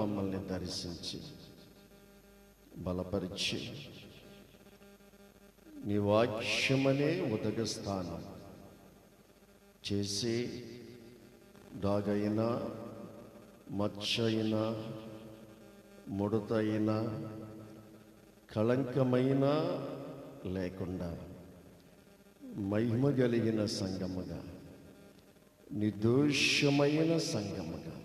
మమ్మల్ని దర్శించి బలపరిచి నీ వాక్యమనే ఉదగ స్థానం చేసి డాగైనా మచ్చైనా ముడతైనా కళంకమైన లేకుండా మహిమ కలిగిన సంగముగా నిర్దోషమైన సంగముగా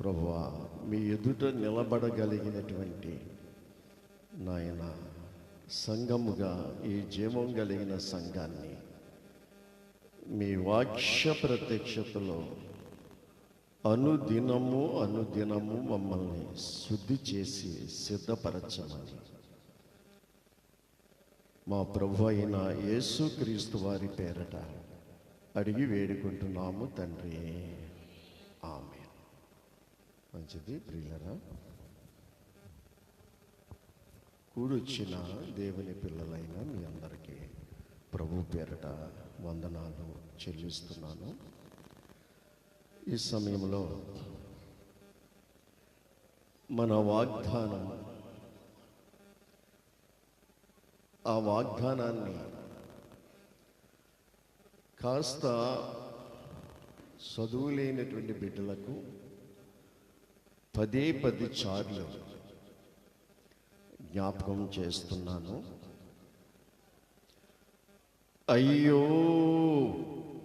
ప్రభువా మీ ఎదుట నిలబడగలిగినటువంటి నాయన సంఘముగా ఈ జీవం కలిగిన సంఘాన్ని మీ వాక్య ప్రత్యక్షతలో అనుదినము అనుదినము మమ్మల్ని శుద్ధి చేసి సిద్ధపరచమని మా ప్రభు అయిన యేసుక్రీస్తు వారి పేరట అడిగి వేడుకుంటున్నాము తండ్రి. ఆమె మంచిది ప్రియులరా కూడొచ్చిన దేవుని పిల్లలైన మీ అందరికీ ప్రభు పేరట వందనాలు చెల్లిస్తున్నాను. ఈ సమయంలో మన వాగ్దానం ఆ వాగ్దానాన్ని కాస్త చదువు లేనటువంటి బిడ్డలకు పదే పది సార్లు జ్ఞాపకం చేస్తున్నాను. అయ్యో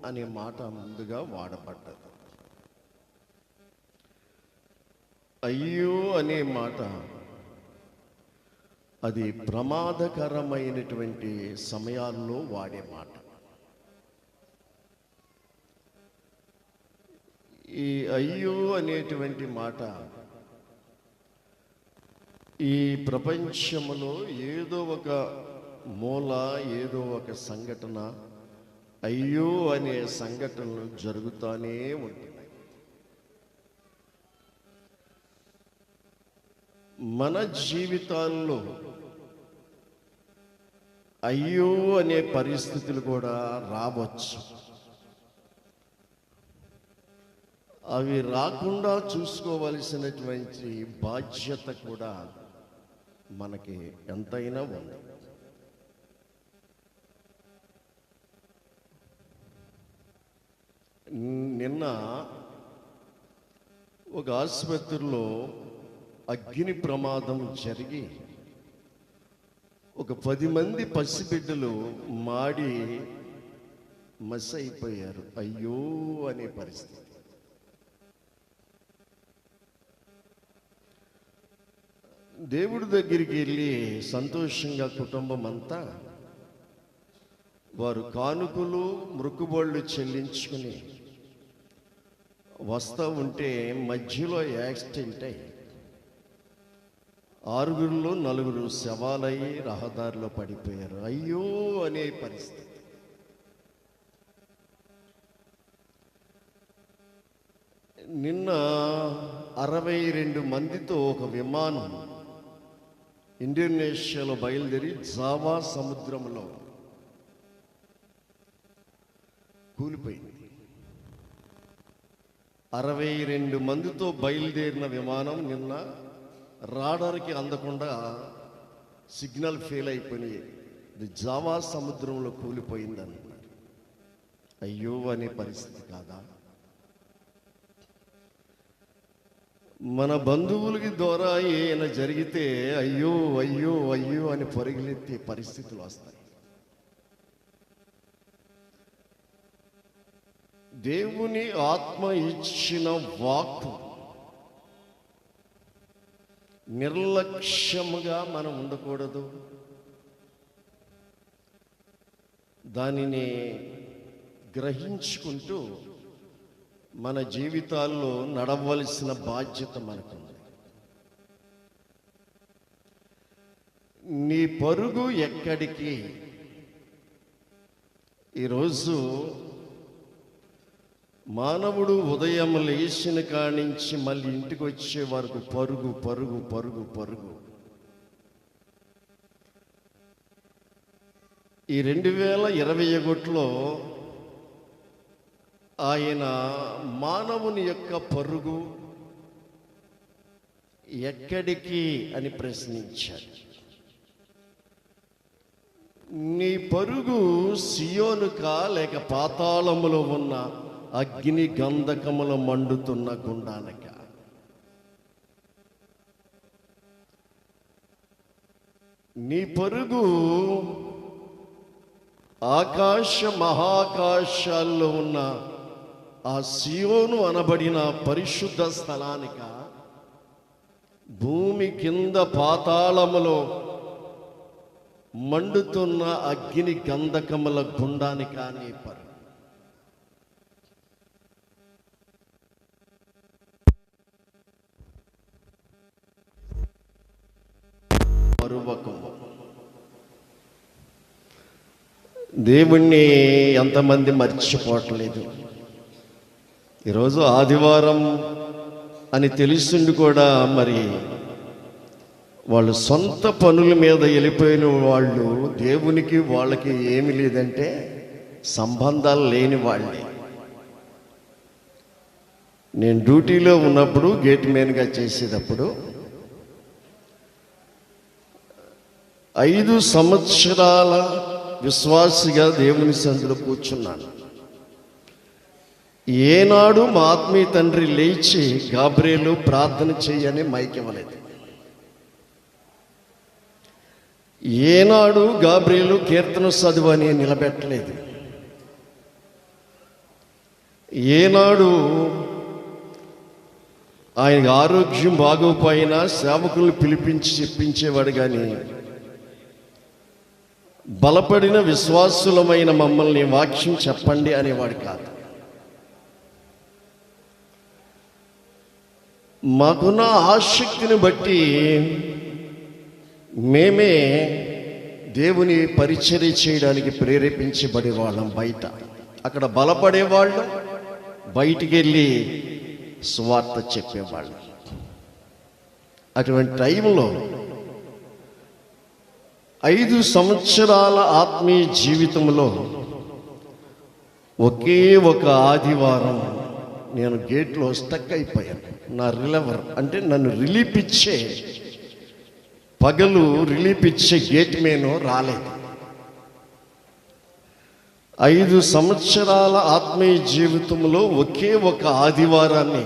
అనే మాట ముందుగా వాడబడ్డది. అయ్యో అనే మాట అది ప్రమాదకరమైనటువంటి సమయాల్లో వాడే మాట. ఈ అయ్యో అనేటువంటి మాట ఈ ప్రపంచంలో ఏదో ఒక మూల ఏదో ఒక సంఘటన అయ్యో అనే సంఘటనలు జరుగుతూనే ఉంటున్నాయి. మన జీవితాల్లో అయ్యో అనే పరిస్థితులు కూడా రావచ్చు. అవి రాకుండా చూసుకోవలసినటువంటి బాధ్యత కూడా మనకి ఎంతైనా ఉంది. నిన్న ఒక ఆసుపత్రిలో అగ్ని ప్రమాదం జరిగి ఒక పది మంది పసిబిడ్డలు మాడి మస్ అయిపోయారు అయ్యో అనే పరిస్థితి. దేవుడి దగ్గరికి వెళ్ళి సంతోషంగా కుటుంబం అంతా వారు కానుకలు మృక్కుబళ్ళు చెల్లించుకుని వస్తూ ఉంటే మధ్యలో యాక్సిడెంట్ అయ్యి ఆరుగురిలో నలుగురు శవాలయ్యి రహదారిలో పడిపోయారు. అయ్యో అనే పరిస్థితి. నిన్న అరవై రెండు మందితో ఒక విమానం ఇండోనేషియాలో బయలుదేరి జావా సముద్రంలో కూలిపోయింది. అరవై రెండు మందితో బయలుదేరిన విమానం నిన్న రాడర్కి అందకుండా సిగ్నల్ ఫెయిల్ అయిపోయి ఇది జావా సముద్రంలో కూలిపోయింది అయ్యో అనే పరిస్థితి కాదా? మన బంధువులకి ద్వారా ఏమైనా జరిగితే అయ్యో అయ్యో అయ్యో అని పరిగెత్తే పరిస్థితులు వస్తాయి. దేవుని ఆత్మ ఇచ్చిన వాక్కు నిర్లక్ష్యముగా మనం ఉండకూడదు. దానిని గ్రహించుకుంటూ మన జీవితాల్లో నడవలసిన బాధ్యత మనకుంది. నీ పరుగు ఎక్కడికి? ఈరోజు మానవుడు ఉదయం లేచిన కానించి మళ్ళీ ఇంటికి వచ్చే వరకు పరుగు పరుగు పరుగు పరుగు. ఈ రెండు వేల ఇరవై ఒకటిలో ఆయన మానవుని యొక్క పరుగు ఎక్కడికి అని ప్రశ్నించాడు. నీ పరుగు సియోనుకా లేక పాతాళములో ఉన్న అగ్ని గంధకములు మండుతున్న గుండానక నీ పరుగు ఆకాశ మహాకాశాల్లో ఉన్న ఆ సియోను అనబడిన పరిశుద్ధ స్థలానిక భూమి కింద పాతాళములో మండుతున్న అగ్ని గంధకముల గుండానిక నీ పరు పరువకము. దేవుణ్ణి ఎంతమంది మర్చిపోవట్లేదు. ఈరోజు ఆదివారం అని తెలుస్తుండి కూడా మరి వాళ్ళు సొంత పనుల మీద వెళ్ళిపోయిన వాళ్ళు దేవునికి వాళ్ళకి ఏమి లేదంటే సంబంధాలు లేని వాళ్ళే. నేను డ్యూటీలో ఉన్నప్పుడు గేట్ మ్యాన్గా చేసేటప్పుడు ఐదు సంవత్సరాల విశ్వాసిగా దేవుని సందులో కూర్చున్నాను. ఏనాడు మా ఆత్మీయ తండ్రి లేచి గాబ్రేలు ప్రార్థన చేయని మైకివ్వలేదు ఏనాడు గాబ్రేలు కీర్తన చదువని నిలబెట్టలేదు. ఏనాడు ఆయన ఆరోగ్యం బాగోపోయినా సేవకులను పిలిపించి చెప్పించేవాడు కానీ బలపడిన విశ్వాసులమైన మమ్మల్ని వాక్యం చెప్పండి అనేవాడు కాదు. మాకున్న ఆసక్తిని బట్టి మేమే దేవుని పరిచర్య చేయడానికి ప్రేరేపించబడే వాళ్ళం బయట. అక్కడ బలపడేవాళ్ళు బయటికి వెళ్ళి సువార్త చెప్పేవాళ్ళం. అటువంటి టైంలో ఐదు సంవత్సరాల ఆత్మీయ జీవితంలో ఒకే ఒక ఆదివారం నేను గేట్లో స్టక్ అయిపోయాను. నా రిలవర్ అంటే నన్ను రిలీఫ్ ఇచ్చే పగలు రిలీఫ్ ఇచ్చే గేట్ మేను రాలేదు. ఐదు సంవత్సరాల ఆత్మీయ జీవితంలో ఒకే ఒక ఆదివారాన్ని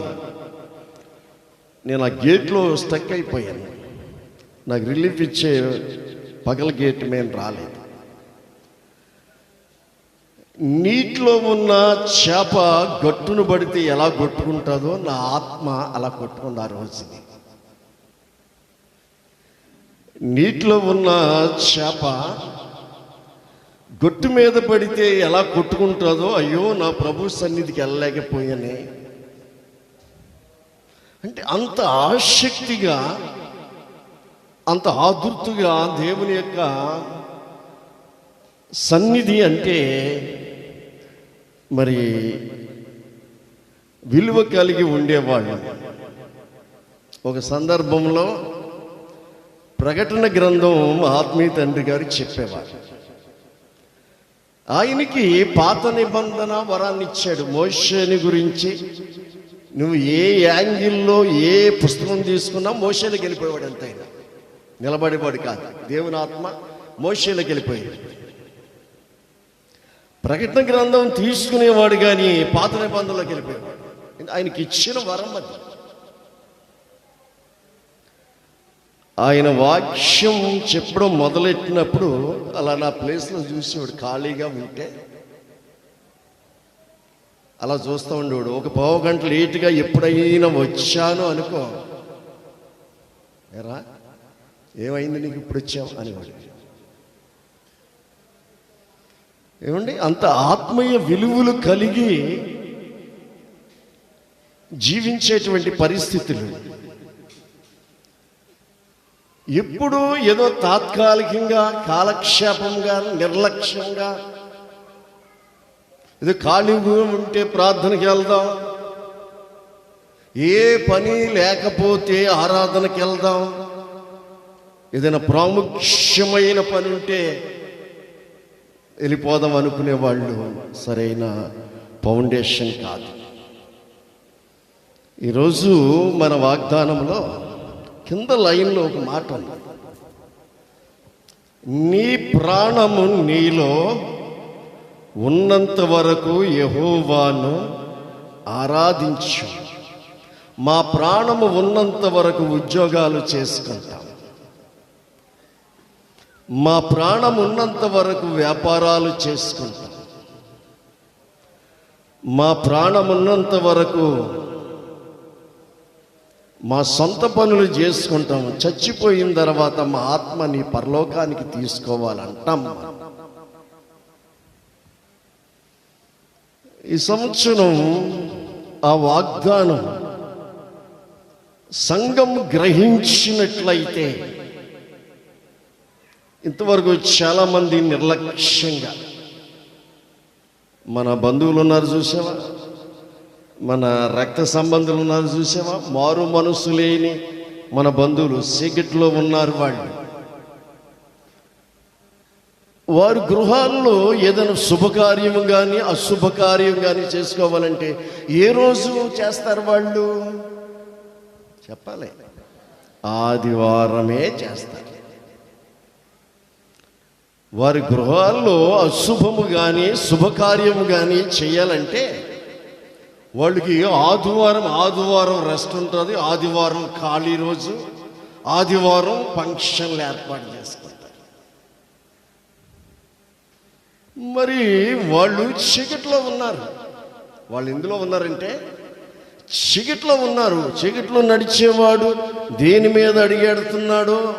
నేను ఆ గేట్లో స్టక్ అయిపోయాను. నాకు రిలీఫ్ ఇచ్చే పగల గేట్ మేము రాలేదు. నీటిలో ఉన్న చేప గట్టును పడితే ఎలా కొట్టుకుంటుందో నా ఆత్మ అలా కొట్టుకుంది ఆ రోజుని నీటిలో ఉన్న చేప గొట్టు మీద పడితే ఎలా కొట్టుకుంటుందో అయ్యో నా ప్రభు సన్నిధికి వెళ్ళలేకపోయానే. అంటే అంత ఆసక్తిగా అంత ఆదుర్తుగా దేవుని యొక్క సన్నిధి అంటే మరి విలువ కలిగి ఉండేవాళ్ళు. ఒక సందర్భంలో ప్రకటన గ్రంథం ఆత్మీయ తండ్రి గారు చెప్పేవారు. ఆయనకి పాత నిబంధన వరాన్ని ఇచ్చాడు. మోషని గురించి నువ్వు ఏ యాంగిల్లో ఏ పుస్తకం తీసుకున్నా మోషేలకు వెళ్ళిపోయాడు ఎంతైనా నిలబడేవాడు కాదు. దేవుని ఆత్మ మోషేలకు వెళ్ళిపోయాడు ప్రకటన గ్రంథం తీసుకునేవాడు కానీ పాత నిబంధనలోకి వెళ్ళిపోయాడు. ఆయనకి ఇచ్చిన వరం అది. ఆయన వాక్యం చెప్పడం మొదలెట్టినప్పుడు అలా నా ప్లేస్లో చూసేవాడు ఖాళీగా ఉంటే అలా చూస్తూ ఉండేవాడు. ఒక పావు గంట లేటుగా ఎప్పుడైనా వచ్చాను అనుకో ఎరా ఏమైంది నీకు? ఇప్పుడు వచ్చావు అనేవాడు. ఏమండి? అంత ఆత్మీయ విలువలు కలిగి జీవించేటువంటి పరిస్థితులు. ఎప్పుడు ఏదో తాత్కాలికంగా కాలక్షేపంగా నిర్లక్ష్యంగా ఇది ఖాళీగా ఉంటే ప్రార్థనకి వెళ్దాం. ఏ పని లేకపోతే ఆరాధనకి వెళ్దాం. ఏదైనా ప్రాముఖ్యమైన పని ఉంటే వెళ్ళిపోదాం అనుకునే వాళ్ళు సరైన ఫౌండేషన్ కాదు. ఈరోజు మన వాగ్దానంలో కింద లైన్లో ఒక మాట ఉంది. నీ ప్రాణము నీలో ఉన్నంత వరకు యహోవాను ఆరాధించు. మా ప్రాణము ఉన్నంత వరకు ఉద్యోగాలు చేసుకుంటాం. మా ప్రాణం ఉన్నంత వరకు వ్యాపారాలు చేసుకుంటాం. మా ప్రాణం ఉన్నంత వరకు మా సొంత పనులు చేసుకుంటాం. చచ్చిపోయిన తర్వాత మా ఆత్మని పరలోకానికి తీసుకోవాలంటాం. ఈ సంవత్సరం ఆ వాగ్దానం సంఘం గ్రహించినట్లయితే ఇంతవరకు చాలామంది నిర్లక్ష్యంగా. మన బంధువులు ఉన్నారు చూసావా? మన రక్త సంబంధులు ఉన్నారు చూసావా? మారు మనసు లేని మన బంధువులు సీక్రెట్లో ఉన్నారు వాళ్ళు. వారి గృహాల్లో ఏదైనా శుభకార్యం కానీ అశుభకార్యం కానీ చేసుకోవాలంటే ఏ రోజు చేస్తారు వాళ్ళు? చెప్పాలి. ఆదివారమే చేస్తారు. వారి గృహాల్లో అశుభము కానీ శుభకార్యము కానీ చేయాలంటే వాళ్ళకి ఆదివారం ఆదివారం రెస్ట్ ఉంటుంది. ఆదివారం ఖాళీ రోజు ఆదివారం ఫంక్షన్లు ఏర్పాటు చేసుకుంటారు. మరి వాళ్ళు చీకట్లో ఉన్నారు. వాళ్ళు ఎందులో ఉన్నారంటే చీకట్లో ఉన్నారు. చీకట్లో నడిచేవాడు దేని మీద అడిగేడుతున్నాడో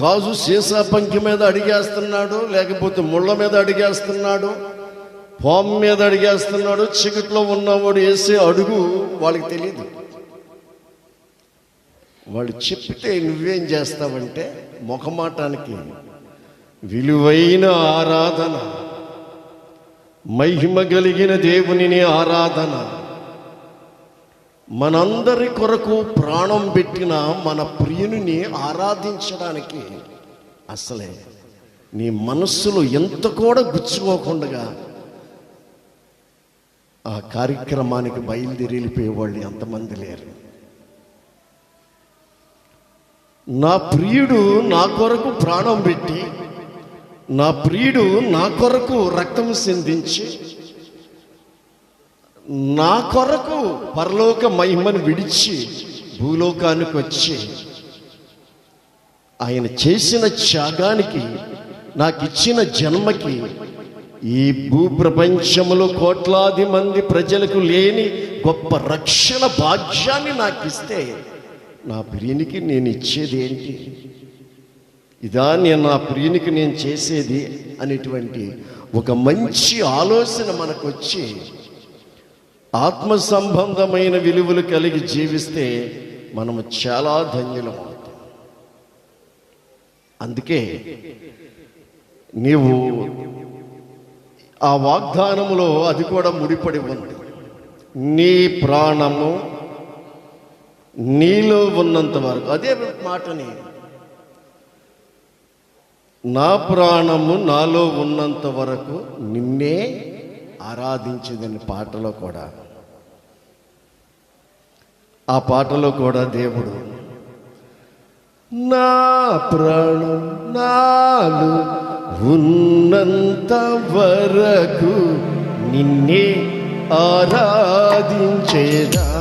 గాజు సీసా పంకి మీద అడిగేస్తున్నాడు లేకపోతే ముళ్ళ మీద అడిగేస్తున్నాడు పాము మీద అడిగేస్తున్నాడు చీకట్లో ఉన్నవాడు వేసే అడుగు వాళ్ళకి తెలియదు వాళ్ళు చెప్తే నువ్వేం చేస్తావంటే ముఖమాటానికి విలువైన ఆరాధన మహిమ కలిగిన దేవునిని ఆరాధన. మనందరి కొరకు ప్రాణం పెట్టిన మన ప్రియుని ఆరాధించడానికి అసలే నీ మనస్సులో ఎంత కూడా గుచ్చుకోకుండా ఆ కార్యక్రమానికి బయలుదేరి వెళ్ళిపోయేవాళ్ళు ఎంతమంది లేరు. నా ప్రియుడు నా కొరకు ప్రాణం పెట్టి నా ప్రియుడు నా కొరకు రక్తం సిందించి నా కొరకు పరలోక మహిమను విడిచి భూలోకానికి వచ్చి ఆయన చేసిన త్యాగానికి నాకు ఇచ్చిన జన్మకి ఈ భూప్రపంచంలో కోట్లాది మంది ప్రజలకు లేని గొప్ప రక్షణ భాగ్యాన్ని నాకు ఇస్తే నా ప్రియునికి నేను ఇచ్చేది ఏంటి? ఇదా నేను నా ప్రియునికి నేను చేసేది అనేటువంటి ఒక మంచి ఆలోచన మనకు వచ్చి ఆత్మ సంబంధమైన విలువలు కలిగి జీవిస్తే మనము చాలా ధన్యులం అవుతాం. అందుకే నీవు ఆ వాగ్దానములో అది కూడా ముడిపడి ఉంది. నీ ప్రాణము నీలో ఉన్నంత వరకు. అదే మాటని నా ప్రాణము నాలో ఉన్నంత వరకు నిన్నే ఆరాధించిందని పాటలో కూడా. ఆ పాటలో కూడా దేవుడు నా ప్రాణం నాలో ఉన్నంత వరకు నిన్నే ఆరాధించేదా?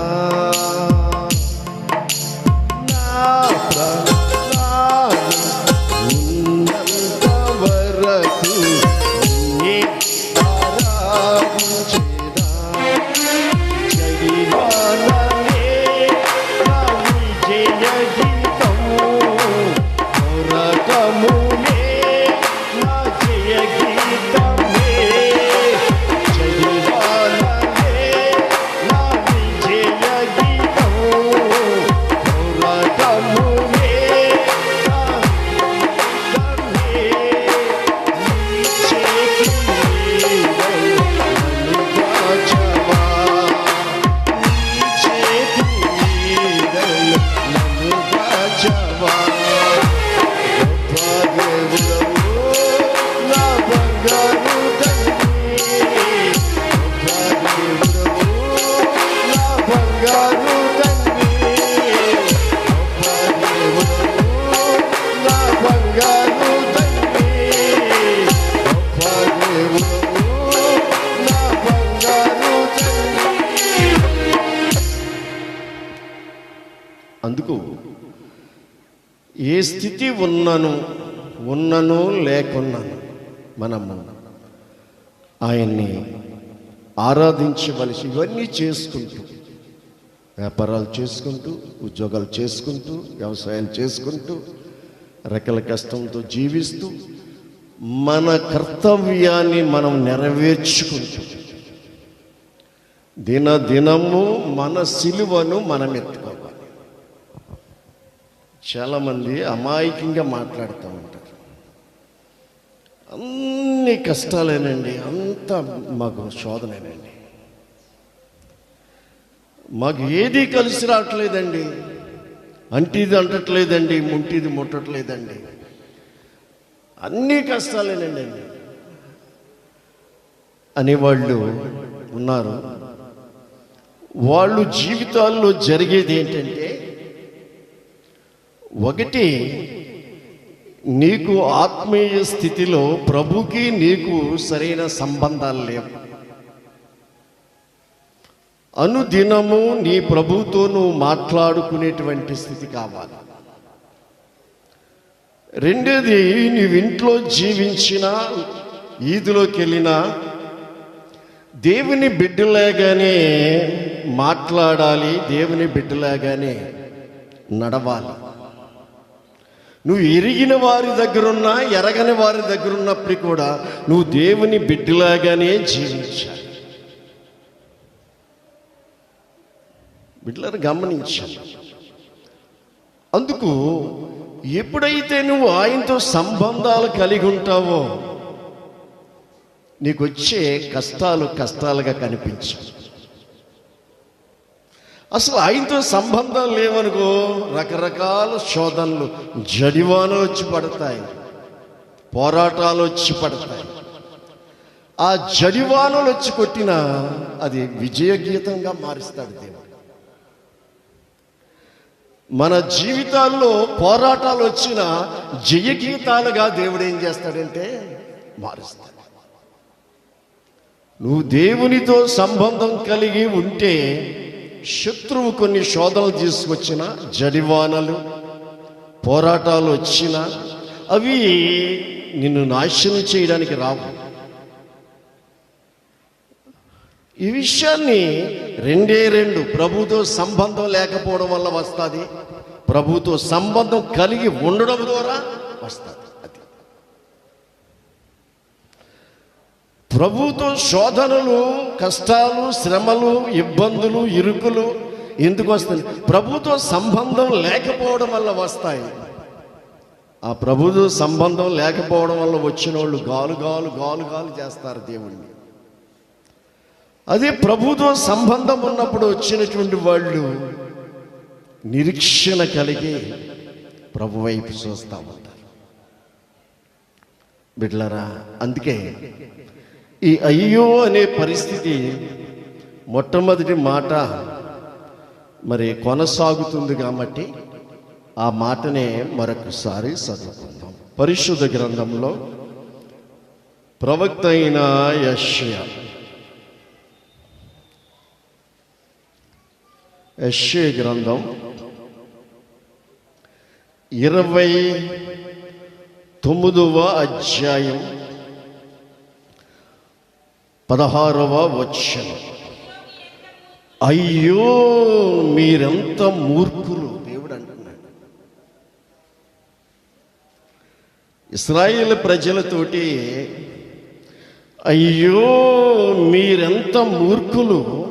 అందుకు ఏ స్థితి ఉన్నను ఉన్నను లేకున్నాను మనము ఆయన్ని ఆరాధించవలసి ఇవన్నీ చేసుకుంటూ వ్యాపారాలు చేసుకుంటూ ఉద్యోగాలు చేసుకుంటూ వ్యవసాయాలు చేసుకుంటూ రెక్కల కష్టంతో జీవిస్తూ మన కర్తవ్యాన్ని మనం నెరవేర్చుకుంటూ దినదినము మన సిలువను మనం ఎత్తుకోవాలి చాలామంది అమాయకంగా మాట్లాడుతూ ఉంటారు. అన్ని కష్టాలేనండి అంతా మాకు శోధనేనండి. మాకు ఏది కలిసి రావట్లేదండి అంటిది అంటట్లేదండి ముంటిది ముట్టట్లేదండి. అన్ని కష్టాలేనండి. అనేవాళ్ళు ఉన్నారు. వాళ్ళు జీవితాల్లో జరిగేది ఏంటంటే ఒకటి నీకు ఆత్మీయ స్థితిలో ప్రభుకి నీకు సరైన సంబంధాలు లేవు. అనుదినము నీ ప్రభుతో నువ్వు మాట్లాడుకునేటువంటి స్థితి కావాలి. రెండేది నీవు ఇంట్లో జీవించిన ఈదిలోకి వెళ్ళినా దేవుని బిడ్డలాగానే మాట్లాడాలి దేవుని బిడ్డలాగానే నడవాలి. నువ్వు ఎరిగిన వారి దగ్గరున్నా ఎరగని వారి దగ్గర ఉన్నప్పటికీ కూడా నువ్వు దేవుని బిడ్డలాగానే జీవించాలి. బిడ్డలను గమనించాలి. అందుకు ఎప్పుడైతే నువ్వు ఆయనతో సంబంధాలు కలిగి ఉంటావో నీకు వచ్చే కష్టాలు కష్టాలుగా కనిపించాలి అసలు ఆయనతో సంబంధాలు లేవనుకో రకరకాల శోధనలు జడివానలు వచ్చి పడతాయి పోరాటాలు వచ్చి పడతాయి. ఆ జడివానలు వచ్చి కొట్టినా అది విజయ గీతంగా మారుస్తాడు దేవుడు. మన జీవితాల్లో పోరాటాలు వచ్చిన జయగీతాలుగా దేవుడు ఏం చేస్తాడంటే మారుస్తాడు. నువ్వు దేవునితో సంబంధం కలిగి ఉంటే శత్రువు కొన్ని శోధనలు తీసుకొచ్చిన జడివానలు పోరాటాలు వచ్చిన అవి నిన్ను నాశనం చేయడానికి రావు. ఈ విషయాన్ని రెండే రెండు ప్రభుతో సంబంధం లేకపోవడం వల్ల వస్తుంది. ప్రభుతో సంబంధం కలిగి ఉండడం ద్వారా వస్తుంది అది ప్రభుతో శోధనలు కష్టాలు శ్రమలు ఇబ్బందులు ఇరుకులు ఎందుకు వస్తాయి? ప్రభుతో సంబంధం లేకపోవడం వల్ల వస్తాయి. ఆ ప్రభుతో సంబంధం లేకపోవడం వల్ల వచ్చిన వాళ్ళు గాలు గాలు గాలు గాలు చేస్తారు దేవుణ్ణి. అదే ప్రభుతో సంబంధం ఉన్నప్పుడు వచ్చినటువంటి వాళ్ళు నిరీక్షణ కలిగి ప్రభు వైపు చూస్తూ ఉంటారు. బిడ్లరా అందుకే ఈ అయ్యో అనే పరిస్థితి మొట్టమొదటి మాట మరి కొనసాగుతుంది కాబట్టి ఆ మాటనే మరొకసారి చదువుకుందాం. పరిశుద్ధ గ్రంథంలో ప్రవక్త అయిన యష్యా యశ్య గ్రంథం ఇరవై తొమ్మిదవ అధ్యాయం పదహారవ వచ్చను అయ్యో మీరెంత మూర్ఖులు? దేవుడు అంటున్నాడు. ఇస్రాయిల్ ప్రజలతోటి అయ్యో మీరెంత మూర్ఖులు?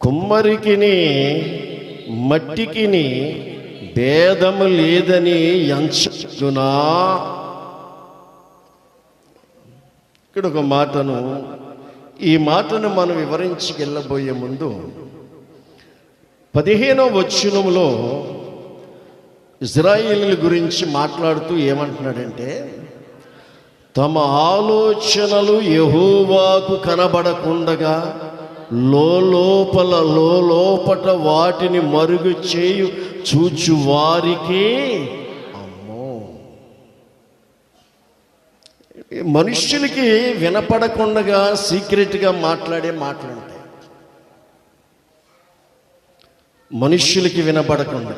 కుమ్మరికిని మట్టికిని భేదము లేదని ఎంచునా ఇక్కడ ఒక మాటను ఈ మాటను మనం వివరించుకెళ్ళబోయే ముందు పదిహేనో వచనంలో ఇజ్రాయిల్ గురించి మాట్లాడుతూ ఏమంటున్నాడంటే తమ ఆలోచనలు యహోవాకు కనబడకుండగా లోపల లోపట వాటిని మరుగు చేయు చూచు వారికే మనుష్యులకి వినపడకుండా సీక్రెట్గా మాట్లాడే మాటలు ఉంటాయి మనుష్యులకి వినపడకుండా